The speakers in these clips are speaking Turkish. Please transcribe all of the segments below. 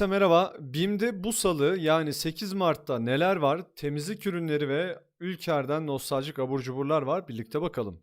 Herkese merhaba. BİM'de bu salı yani 8 Mart'ta neler var? Temizlik ürünleri ve Ülker'den nostaljik abur cuburlar var. Birlikte bakalım.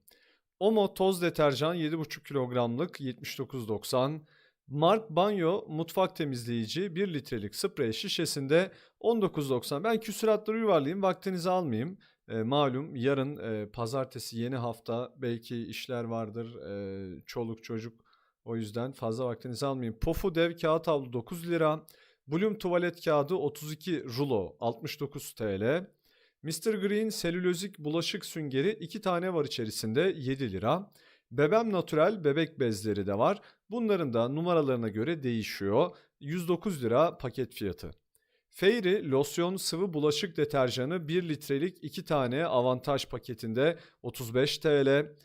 Omo toz deterjan 7,5 kilogramlık 79.90. Mark Banyo mutfak temizleyici 1 litrelik sprey şişesinde 19.90. Ben küsuratları yuvarlayayım vaktinizi almayayım. E, malum yarın e, pazartesi yeni hafta belki işler vardır. e, çoluk çocuk o yüzden fazla vaktinizi almayayım. Pofu dev kağıt havlu 9 lira. Bloom tuvalet kağıdı 32 rulo 69 TL. Mr. Green selülozik bulaşık süngeri 2 tane var içerisinde 7 lira. Bebem Natural bebek bezleri de var. Bunların da numaralarına göre değişiyor. 109 lira paket fiyatı. Fairy losyon sıvı bulaşık deterjanı 1 litrelik 2 tane avantaj paketinde 35 TL.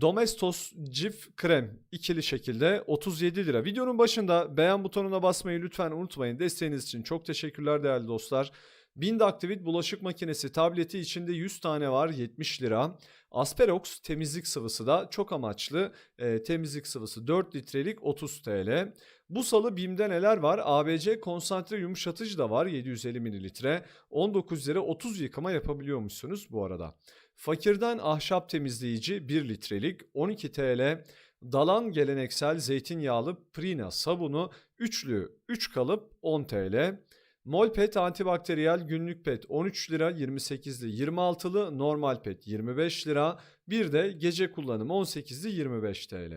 Domestos Cif Krem ikili şekilde 37 lira. Videonun başında beğen butonuna basmayı lütfen unutmayın. Desteğiniz için çok teşekkürler değerli dostlar. Bind Activit bulaşık makinesi tableti içinde 100 tane var 70 lira. Asperox temizlik sıvısı da çok amaçlı e, temizlik sıvısı 4 litrelik 30 TL. Bu salı BİM'de neler var? ABC konsantre yumuşatıcı da var 750 mililitre. 19 lira 30 yıkama yapabiliyormuşsunuz bu arada. Fakirden ahşap temizleyici 1 litrelik 12 TL. Dalan geleneksel zeytinyağlı Prina sabunu üçlü 3 kalıp 10 TL. Molpet antibakteriyel günlük pet 13 lira 28'li 26'lı normal pet 25 lira bir de gece kullanımı 18'li 25 TL.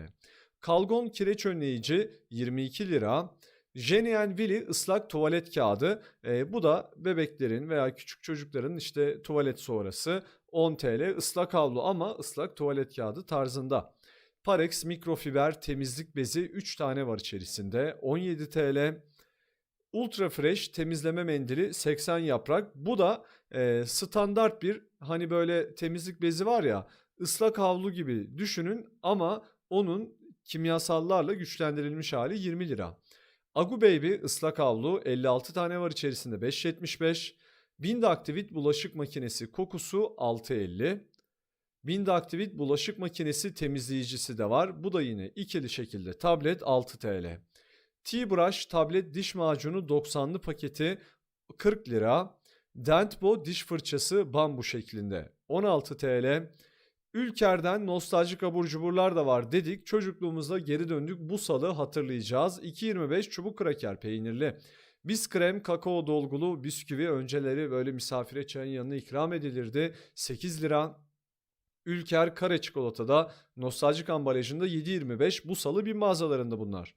Kalgon kireç önleyici 22 lira. Jenien Willy ıslak tuvalet kağıdı. E, bu da bebeklerin veya küçük çocukların işte tuvalet sonrası 10 TL ıslak havlu ama ıslak tuvalet kağıdı tarzında. Parex mikrofiber temizlik bezi 3 tane var içerisinde 17 TL. Ultra Fresh temizleme mendili 80 yaprak. Bu da e, standart bir hani böyle temizlik bezi var ya ıslak havlu gibi düşünün ama onun kimyasallarla güçlendirilmiş hali 20 lira. Agu Baby ıslak havlu 56 tane var içerisinde 5.75. Bind Activit bulaşık makinesi kokusu 6.50. Bind Activit bulaşık makinesi temizleyicisi de var. Bu da yine ikili şekilde tablet 6 TL. T-Brush tablet diş macunu 90'lı paketi 40 lira. Dentbo diş fırçası bambu şeklinde 16 TL. Ülker'den nostaljik abur cuburlar da var dedik. Çocukluğumuzda geri döndük. Bu salı hatırlayacağız. 2.25 çubuk kraker peynirli. Biskrem kakao dolgulu bisküvi önceleri böyle misafire çayın yanına ikram edilirdi. 8 lira. Ülker kare çikolatada nostaljik ambalajında 7.25 bu salı bir mağazalarında bunlar.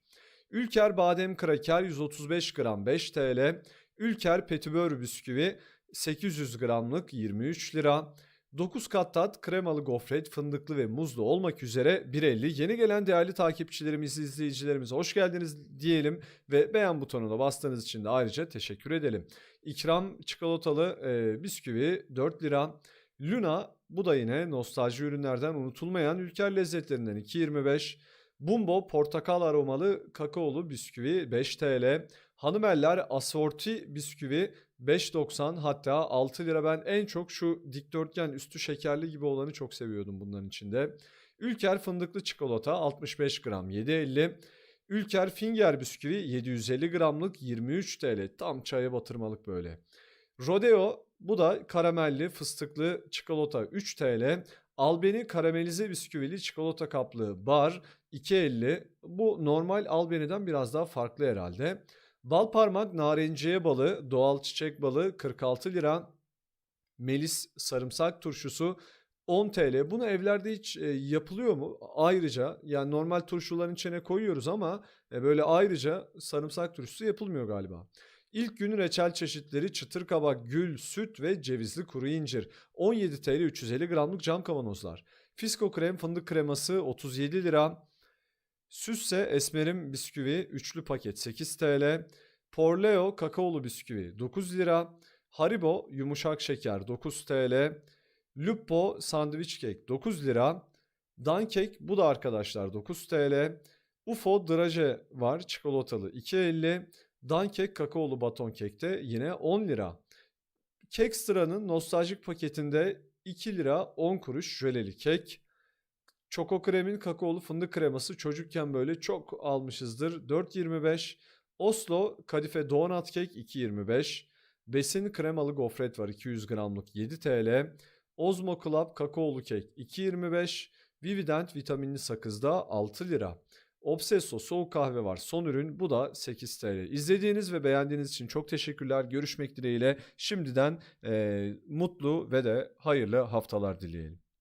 Ülker badem kraker 135 gram 5 TL. Ülker petibör bisküvi 800 gramlık 23 lira. 9 kat tat kremalı gofret fındıklı ve muzlu olmak üzere 1.50. Yeni gelen değerli takipçilerimiz, izleyicilerimize hoş geldiniz diyelim ve beğen butonuna bastığınız için de ayrıca teşekkür edelim. İkram çikolatalı e, bisküvi 4 lira. Luna bu da yine nostalji ürünlerden unutulmayan ülker lezzetlerinden 2.25. Bumbo portakal aromalı kakaolu bisküvi 5 TL. Hanımeller asorti bisküvi 5.90 hatta 6 lira ben en çok şu dikdörtgen üstü şekerli gibi olanı çok seviyordum bunların içinde. Ülker fındıklı çikolata 65 gram 7.50. Ülker finger bisküvi 750 gramlık 23 TL tam çaya batırmalık böyle. Rodeo bu da karamelli fıstıklı çikolata 3 TL. Albeni karamelize bisküvili çikolata kaplı bar 2.50. Bu normal Albeni'den biraz daha farklı herhalde. Bal parmak narenciye balı, doğal çiçek balı 46 lira. Melis sarımsak turşusu 10 TL. Bunu evlerde hiç e, yapılıyor mu? Ayrıca yani normal turşuların içine koyuyoruz ama e, böyle ayrıca sarımsak turşusu yapılmıyor galiba. İlk gün reçel çeşitleri çıtır kabak, gül, süt ve cevizli kuru incir. 17 TL 350 gramlık cam kavanozlar. Fisko krem fındık kreması 37 lira. Süsse esmerim bisküvi üçlü paket 8 TL. Porleo kakaolu bisküvi 9 lira. Haribo yumuşak şeker 9 TL. Lupo sandviç kek 9 lira. Dankek bu da arkadaşlar 9 TL. UFO draje var çikolatalı 2.50. Dankek kakaolu baton kekte yine 10 lira. Kekstra'nın nostaljik paketinde 2 lira 10 kuruş jöleli kek. Çoko kremin kakaolu fındık kreması çocukken böyle çok almışızdır. 4.25 Oslo Kadife Donut Cake 2.25. Besin kremalı gofret var 200 gramlık 7 TL. Ozmo Club kakaolu kek 2.25. Vivident vitaminli sakızda 6 lira. Obsesso soğuk kahve var son ürün bu da 8 TL. İzlediğiniz ve beğendiğiniz için çok teşekkürler. Görüşmek dileğiyle şimdiden eee, mutlu ve de hayırlı haftalar dileyelim.